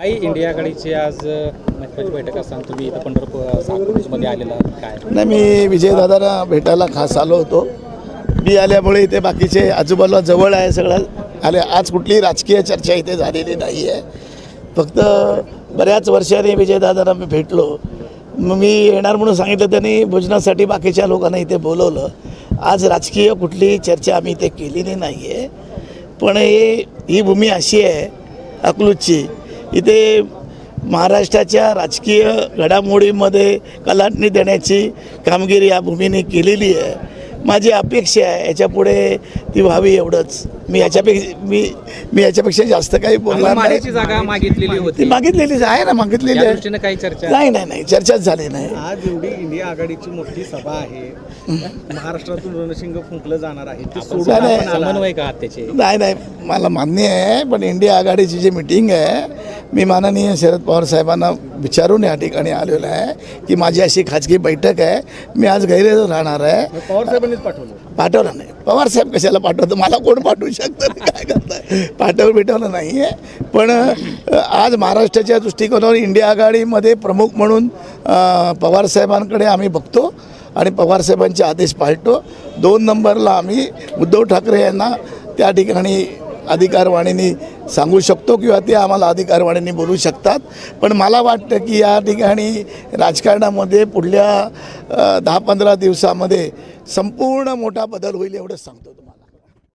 आई India आज महत्वाची म्हणजे बैठक असताना तुम्ही इथं पंढरपूर आलेला काय? नाही मी विजयदादांना भेटायला खास आलो होतो. मी आल्यामुळे इथे बाकीचे आजूबाजूला जवळ आहे सगळं. आले आज कुठलीही राजकीय चर्चा इथे झालेली नाही आहे. फक्त बऱ्याच वर्षांनी विजयदादांना मी भेटलो. मग मी येणार म्हणून सांगितलं त्यांनी भोजनासाठी बाकीच्या लोकांना इथे बोलवलं. आज राजकीय कुठलीही चर्चा आम्ही इथे केलेली नाही आहे पण हे ही भूमी अशी आहे अकलूजची इथे महाराष्ट्राच्या राजकीय घडामोडीमध्ये कलाटणी देण्याची कामगिरी या भूमीने केलेली आहे. माझी अपेक्षा आहे याच्यापुढे ती व्हावी एवढंच. मी याच्यापेक्षा मी मी याच्यापेक्षा जास्त काही बोलणार नाही. जागा मागितलेली ती होती मागितलेलीच आहे ना मागितलेली या आहे. दृष्टीने काही चर्चा नाही नाही नाही चर्चाच झाली नाही. आज एवढी इंडिया आघाडीची मोठी सभा आहे. महाराष्ट्रातून रणशिंग फुंकलं जाणार आहे. नाही नाही मला मान्य आहे पण इंडिया आघाडीची जी मिटिंग आहे मी माननीय शरद पवार साहेबांना विचारून या ठिकाणी आलेलो आहे की माझी अशी खाजगी बैठक आहे. मी आज गैरहजर राहणार आहे. पवार साहेबांनीच पाठवलं. पाठवलं नाही. पवार साहेब कशाला पाठवतं? मला कोण पाठवू शकतं? काय करताय? पाठवलं भेटवलं नाही आहे पण आज महाराष्ट्राच्या दृष्टिकोनावर इंडिया आघाडीमध्ये प्रमुख म्हणून पवार साहेबांकडे आम्ही बघतो आणि पवार साहेबांचे आदेश पाळतो. दोन नंबरला आम्ही उद्धव ठाकरे यांना त्या ठिकाणी अधिकारवाणीने सांगू शकतो किंवा ते आम्हाला अधिकारवाणीने बोलू शकतात. पण मला वाटतं की या ठिकाणी राजकारणामध्ये पुढल्या दहा पंधरा दिवसामध्ये संपूर्ण मोठा बदल होईल एवढंच सांगतो तुम्हाला.